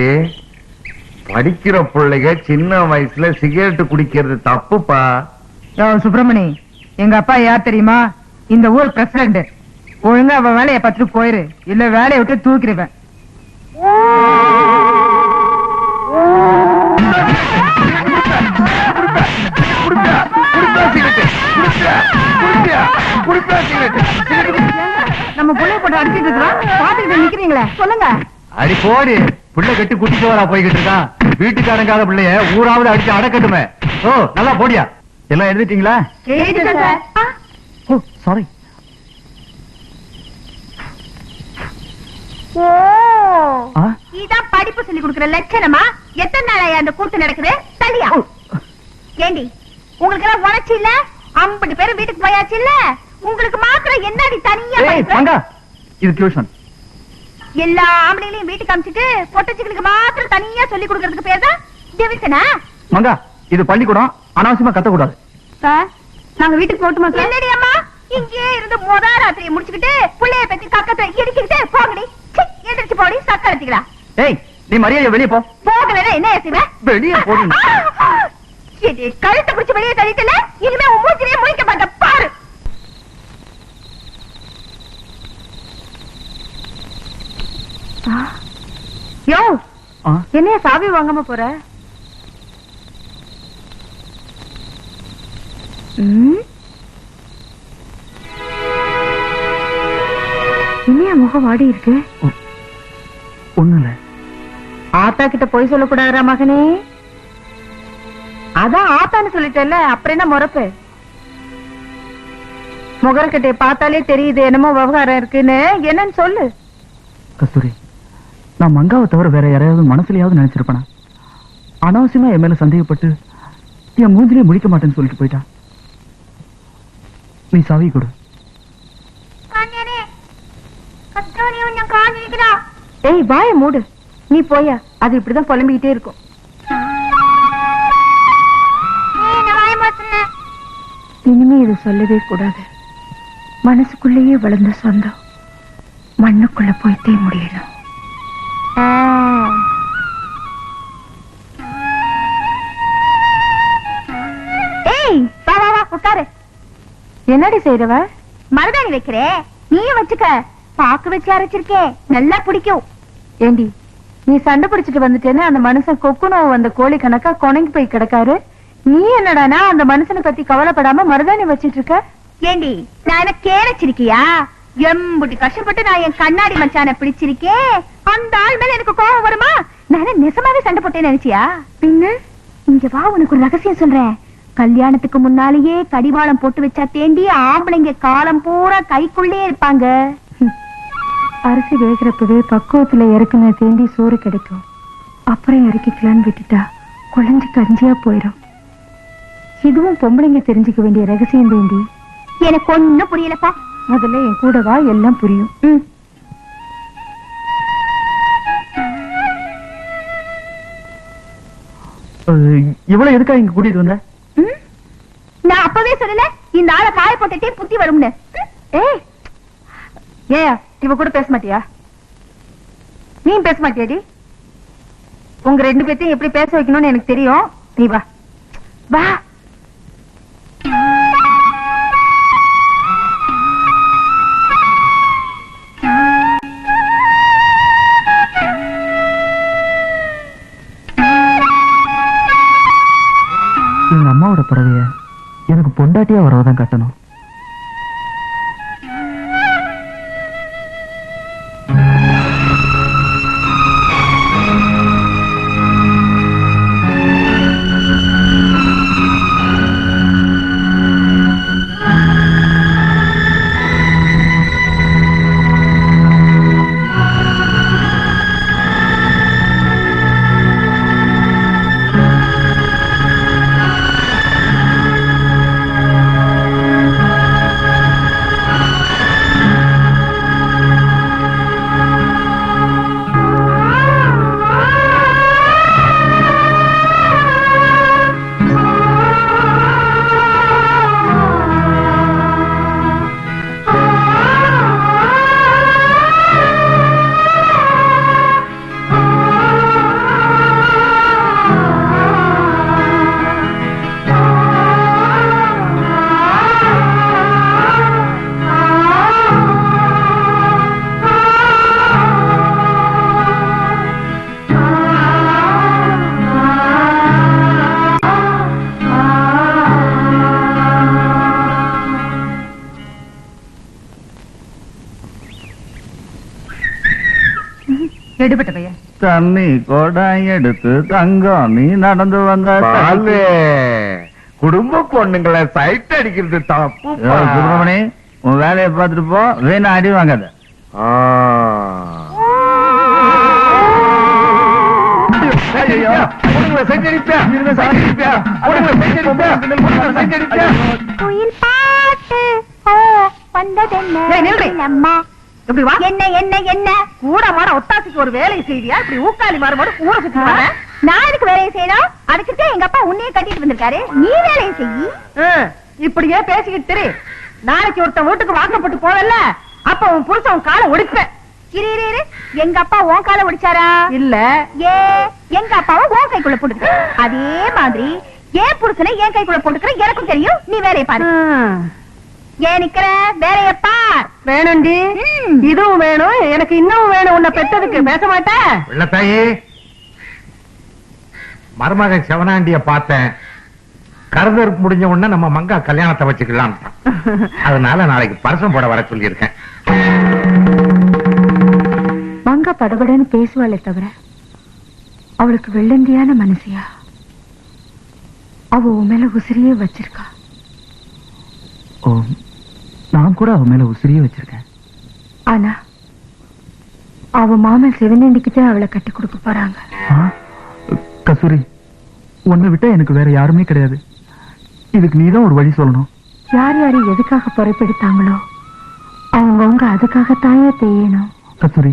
தம்பி படிக்கிற பிள்ளைங்க சின்ன வயசுல சிகரெட் குடிக்கிறது தப்புப்பா சுப்பிரமணி எங்க அப்பா யார் தெரியுமா இந்த ஊர் பிரசிடண்ட் ஒழுங்கா அவ வேலையை பார்த்துட்டு போயிரு இல்ல வேலையை விட்டு தூக்கிடுவேன். நம்ம புள்ளைய போட்டு அடிச்சிட்டு இருக்கிறோம் பாத்துக்கிட்டு நிக்கிறீங்களே சொல்லுங்க அடி போடி பிள்ளை கட்டி குட்டி போறா போய்கிட்டு இருக்கான் வீட்டுக்காரங்காத பிள்ளைய ஊராவது அடிச்சு அடக்கட்டுமே. ஓ நல்லா போடியா? எல்லாம் எழுதிட்டீங்களா? ஓ சாரி. ஓ? இதான் படிப்பு சொல்லி கொடுக்கிற லட்சணமா? எத்தனை நாளா அந்த கூத்து நடக்குது? தள்ளியா? ஏண்டி உங்களுக்கு எல்லாம் உழைச்சு இல்ல? ஐம்பது பேரும் வீட்டுக்கு போயாச்சு இல்ல? உங்களுக்கு மாத்திரம் என்னடி தனியா இது டியூஷன் எல்லா ஆம்பளைங்களையும் வீட்டுக்கு அமிச்சிட்டு பொட்டச்சிகளுக்கு மாத்திரம் தனியா சொல்லி கொடுக்கறதுக்கு பேர் தான் டிவிஷனா மங்கா இது பள்ளிக்கூடம். அனாவசியமா கத்தக்கூடாது. சார் நாங்க வீட்டுக்கு போட்டுமா சார்? என்னடி அம்மா? இங்கே இருந்து முத ராத்திரியை முடிச்சுக்கிட்டு புள்ளைய பத்தி கக்கத்தை இடிச்சுக்கிட்டு போங்கடி. எந்திரிச்சு போடி சக்க எடுத்துக்கலாம் ஏய் நீ மரியாதை வெளியே போ. போகலன்னா என்ன செய்வேன் வெளியே போடி கழுத்தை பிடிச்சு வெளியே தள்ளிட்டல இனிமே உன் மூச்சிலே முழிக்க மாட்டேன் பாரு யோ? என்னைய சாவி வாங்காம போற? என்னைய முகம் வாடி இருக்கு? ஒண்ணு இல்ல ஆத்தா கிட்ட போய் சொல்லக்கூடாதுரா மகனே. அதான் ஆத்தான்னு சொல்லிட்டல அப்புறம் என்ன முறப்பு? முகரக்கட்டைய பார்த்தாலே தெரியுது என்னமோ விவகாரம் இருக்குன்னு. என்னன்னு சொல்லு. கஸ்தூரி நான் மங்காவை தவிர வேற யாரையாவது மனசுலயாவது நினைச்சிருப்பேனா? அனாவசியமா என் மேல சந்தேகப்பட்டு என் மூஞ்சிலே முடிக்க மாட்டேன்னு சொல்லிட்டு போயிட்டான் நீ சாவி கொடு. ஏய் வாய மூடு. நீ போயா. அது இப்படிதான் புலம்பிக்கிட்டே இருக்கும். இனிமே இது சொல்லவே கூடாது. மனசுக்குள்ளேயே வளர்ந்த சொந்தம் மண்ணுக்குள்ள போய்த்தே முடியணும். உட்காரு. என்னடி செய்யறவ மருதாணி வைக்கிறே. நீயும் வச்சுக்க. பாக்கு வச்சு அரைச்சிருக்கே. நல்லா பிடிக்கும். ஏண்டி நீ சண்டை பிடிச்சிட்டு வந்துட்டேன்னு அந்த மனுஷன் கொக்குனோ வந்த கோழி கணக்கா கொணங்கி போய் கிடக்காரு? நீ என்னடானா அந்த மனுஷனை பத்தி கவலைப்படாம மருதாணி வச்சிட்டு இருக்க? ஏண்டி நான் என்ன கேளச்சிருக்கியா எம்புட்டி கஷ்டப்பட்டு நான் என் கண்ணாடி மச்சான பிடிச்சிருக்கேன் அந்த ஆள் மேல எனக்கு கோபம் வருமா? நான் நெசமாவே சண்டை போட்டேன்னு நினைச்சியா? பின்ன? இங்க வா உனக்கு ஒரு ரகசியம் சொல்றேன். கல்யாணத்துக்கு முன்னாலேயே கடிவாளம் போட்டு வச்சா தேண்டி ஆம்பளைங்க காலம் பூரா கைக்குள்ளே இருப்பாங்க. அரிசி வேகிறப்பவே பக்குவத்துல இறக்குன தேண்டி சோறு கிடைக்கும். அப்புறம் இறக்கிக்கலான்னு விட்டுட்டா குழஞ்சு கஞ்சியா போயிடும். இதுவும் பொம்பளைங்க தெரிஞ்சுக்க வேண்டிய ரகசியம் தேண்டி. எனக்கு ஒண்ணும் புரியலப்பா. முதல்ல என் கூட வா எல்லாம் புரியும். இவ்வளவு எதுக்கா இங்க கூட்டிட்டு வந்த? நான் அப்பவே சொல்லல இந்த ஆளை காய போட்டுட்டே புத்தி வரும்னு. ஏய் இவ கூட பேச மாட்டியா? நீ பேச மாட்டியாடி? உங்க ரெண்டு பேர்த்தையும் எப்படி பேச வைக்கணும்னு எனக்கு தெரியும். நீ வா. வா. அம்மாவோட பறவைய எனக்கு பொண்டாட்டியா வரவதான் கட்டணும். எடுபட்ட பையன். தண்ணி கோடாய் எடுத்து தங்கம் நீ நடந்து வந்த பாலு குடும்ப பொண்ணுங்களை சைட் அடிக்கிறது தப்பு சுப்பிரமணி உன் வேலையை பார்த்துட்டு போ வேணா அடி வாங்காத. குயில் பாட்டு ஓ வந்ததென்ன? ஏய், நில்றி. அம்மா. இப்படி வா? என்ன என்ன என்ன? கூட மாட ஒத்தாசிக்கு ஒரு வேலை செய்தியா? இப்படி ஊக்காளி மாறுபாடு ஊற சுத்தி வர? நான் அதுக்கு வேலையை செய்யணும்? அதுக்கு எங்க அப்பா உன்னையே கட்டிட்டு வந்திருக்காரு. நீ வேலையை செய்யி. இப்படியே பேசிக்கிட்டு திரி. நாளைக்கு ஒருத்தன் வீட்டுக்கு வாக்கப்பட்டு போவல்ல? அப்ப உன் புருஷன் உன் காலை ஒடிப்பேன். இரு எங்க அப்பா உன் காலை ஒடிச்சாரா? இல்ல. ஏ எங்க அப்பாவை உன் கைக்குள்ள போட்டுக்க அதே மாதிரி ஏன் புருஷனை என் கைக்குள்ள போட்டுக்கிற எனக்கும் தெரியும். நீ வேலையை பாரு. ஏன் நிக்கிற? வேலையை பார். வேணும்டி. ம். இதுவும் வேணும் எனக்கு இன்னும் வேணும். உன்னை பெத்ததுக்கு பேச மாட்டேன். சிவனாண்டிய பார்த்தேன். கருதருக்கு முடிஞ்ச உடனே நம்ம மங்கா கல்யாணத்தை வச்சுக்கலாம் அதனால நாளைக்கு பரிசம் போட வர சொல்லியிருக்கேன். மங்கா படபடன்னு பேசுவாளே தவிர அவளுக்கு வெள்ளந்தியான மனசியா? அவ உன் மேல உசிரியே வச்சிருக்கா. நான் கூட அவன் மேல உசிரியே வச்சிருக்கேன். ஆனா அவ மாமன் சிவனண்டிக்கு தான் அவளை கட்டி கொடுக்க போறாங்க. கஸ்தூரி உன்னை விட்டா எனக்கு வேற யாருமே கிடையாது. இதுக்கு நீதான் ஒரு வழி சொல்லணும். யார் யாரை எதுக்காக பொறுப்பெடுத்தாங்களோ அவங்கவுங்க அதுக்காகத்தாயே தெரியணும். கஸ்தூரி.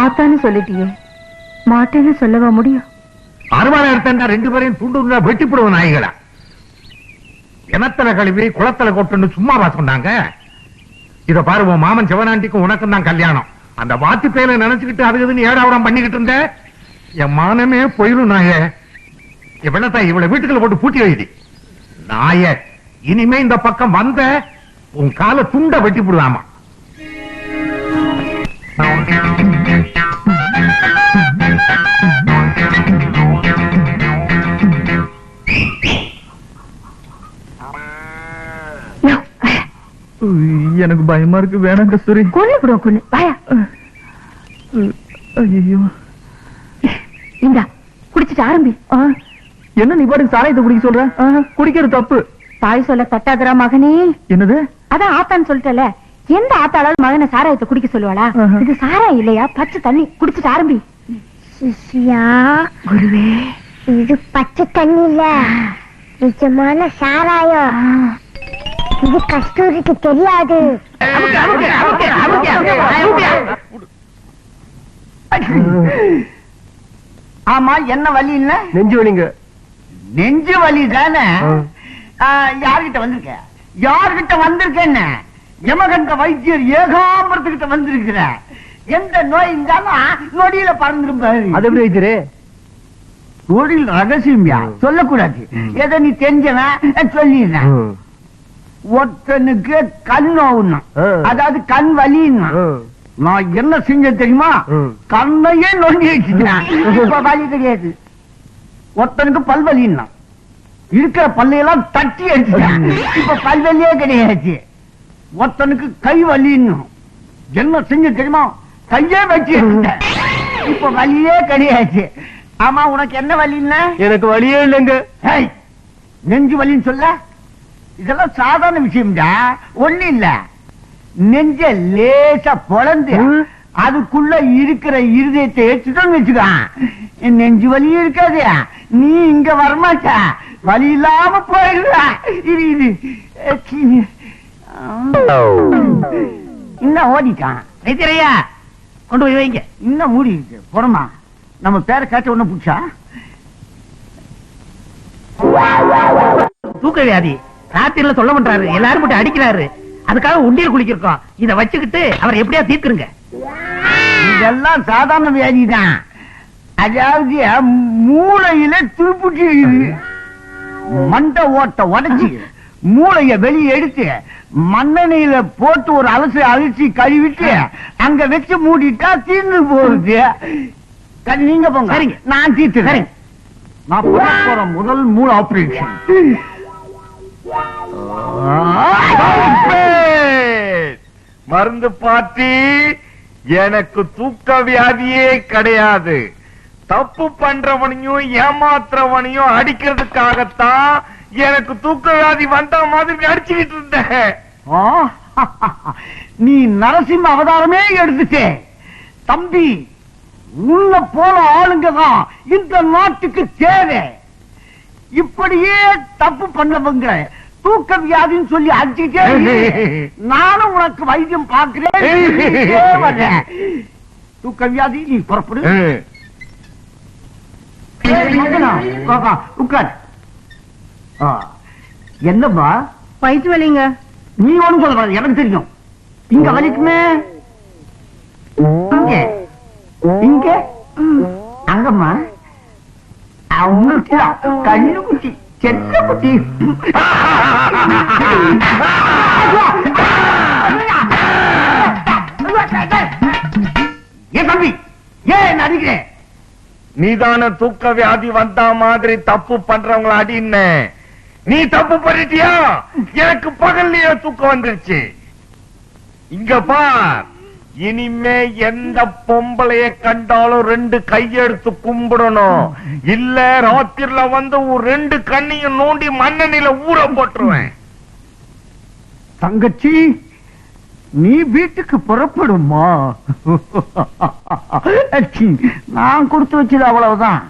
ஆத்தான்னு சொல்லிட்டியே மாட்டேன்னு சொல்லவா முடியும்? அருவாளை எடுத்தா ரெண்டு பேரையும் துண்டு வெட்டிப்படுவோம் நாய்களா? கிணத்துல கழுவி குளத்துல கொட்டுன்னு சும்மாவா சொன்னாங்க? இத பாரு உன் மாமன் சிவனாண்டிக்கும் உனக்கும் தான் கல்யாணம். அந்த வாத்து பேல நினைச்சுக்கிட்டு அது இதுன்னு ஏடாவிடம் பண்ணிக்கிட்டு இருந்த? என் மானமே போயிடும் நாய. இவனத்தா இவ்வளவு வீட்டுக்குள்ள போட்டு பூட்டி வைடி. நாய இனிமே இந்த பக்கம் வந்த உன் கால துண்ட வெட்டி போடுவாமா? எனக்கு பயமா இருக்கு. வேணாம் கஸ்தூரி கொல்லு விடுவோம் கொல்லு. வாயா. ஐயோ இந்தா குடிச்சிட்டு ஆரம்பி. என்ன நீ பாட்டுக்கு சாராயத்தை குடிக்க சொல்ற? குடிக்கிறது தப்பு. தாய் சொல்ல தட்டாதரா மகனே. என்னது? அதான் ஆத்தான்னு சொல்லிட்டல எந்த ஆத்தாளாலும் மகனை சாராயத்தை குடிக்க சொல்லுவாளா. இது சாராயம் இல்லையா? பச்சை தண்ணி குடிச்சிட்டு ஆரம்பி. சிஷ்யா குருவே. இது பச்சை தண்ணி இல்ல நிஜமான சாராயம். இது கஸ்தூரிக்கு தெரியாது. ஆமா என்ன வலி இல்ல? நெஞ்சு வலிங்க. நெஞ்சு வலி தானே? யார்கிட்ட வந்திருக்க? யார்கிட்ட வந்திருக்கேன்னு? யமகண்ட வைத்தியர் ஏகாம்பரத்துக்கிட்ட வந்திருக்கிற. எந்த நோய் இருந்தாலும் நொடியில பறந்துருப்பாரு எப்படி வைத்தியரே? நொடியில் ரகசியம்யா. சொல்லக்கூடாது. எதை நீ தெரிஞ்சவன் சொல்லிடுறேன். ஒருத்தனுக்கு கண் நோவுன்னா ஆ. அதாவது கண் வலின்னா. நான் என்ன செஞ்ச தெரியுமா. கண்ணையே நொண்டி வச்சுக்கிறேன் வலி கிடையாது. ஒருத்தனுக்கு பல்வலின்னா இருக்கிற பல்லையெல்லாம் தட்டி அடிச்சுட்டேன் இப்ப பல்வலியே கிடையாது. ஒருத்தனுக்கு கை வலின்னும் என்ன செஞ்ச தெரியுமா? கையே வச்சு இப்ப வலியே கிடையாது. ஆமா உனக்கு என்ன வலின்னா? எனக்கு வழியே இல்லைங்க. நெஞ்சு வலின்னு சொல்ல? இதெல்லாம் சாதாரண விஷயம்டா. ஒண்ணு இல்ல. நெஞ்ச லேசா பொழந்து. அதுக்குள்ள இருக்கிற இருதயத்தை எடுத்துட்டோம்னு வச்சுக்க நெஞ்சு வலி இருக்காது. நீ இங்க வரமாட்ட. வலி இல்லாம போயிடுவ இது. இன்னும் ஓடிட்டான். வைத்தியரையா கொண்டு போய் வைங்க. இன்னும் மூடி இருக்கு. போறமா நம்ம பேரை கேட்ட ஒண்ணு புடிச்சா? தூக்க வியாதி ராத்திரில சொல்ல மாட்டாரு. எல்லாரும் போட்டு அடிக்கிறாரு. அதுக்காக உண்டியல் குளிக்கிருக்கோம் இத வச்சுக்கிட்டு அவர் எப்படியா தீர்க்குறங்க இதெல்லாம் சாதாரண வியாதி தான். அதாவது மூளையில துருப்புட்டி மண்டை ஓட்ட உடைச்சு மூளைய வெளியே எடுத்து மண்ணெண்ணெயில போட்டு ஒரு அலசி அழிச்சு கழுவிட்டு அங்க வச்சு மூடிட்டா தீர்ந்து போகுது. நீங்க போங்க. நான் தீர்த்து. நான் போற முதல் மூளை ஆபரேஷன் மருந்து பாட்டி எனக்கு தூக்க வியாதியே கிடையாது. தப்பு பண்றவனையும் ஏமாத்துறவனையும் அடிக்கிறதுக்காகத்தான் எனக்கு தூக்க வியாதி வந்த மாதிரி அடிச்சுக்கிட்டு இருந்தேன். நீ நரசிம்ம அவதாரமே எடுத்துட்டே. தம்பி உள்ள போன ஆளுங்க தான் இந்த நாட்டுக்கு தேவை. இப்படியே தப்பு பண்ணவங்க. தூக்க வியாதின்னு சொல்லி அடிச்சுட்டே. நானும் உனக்கு வைத்தியம் பார்க்கிறேன். தூக்க வியாதி நீ புறப்படு. உட்கார். என்னம்மா? வயிற்று வலிங்க. நீ ஒண்ணும் சொல்ல எனக்கு தெரியும். இங்க வலிக்குமே? இங்க. இங்க? அங்கம்மா. அவங்களுக்கு கண்ணு குட்டி ஏன் தம்பி ஏன் நீதான தூக்க வியாதி வந்த மாதிரி தப்பு பண்றவங்கள அடின்ன நீ தப்பு பண்ணிட்டியா? எனக்கு பகல்லையே தூக்கம் வந்துருச்சு. இங்க பார். இனிமே எந்த பொம்பளைய கண்டாலும் ரெண்டு கையெடுத்து கும்பிடணும். இல்ல ராத்திரில வந்து ஒரு ரெண்டு கண்ணையும் நோண்டி மண்ணெண்ணில ஊற போட்டுருவேன். தங்கச்சி நீ வீட்டுக்கு புறப்படுமா? நான் கொடுத்து வச்சது அவ்வளவுதான்.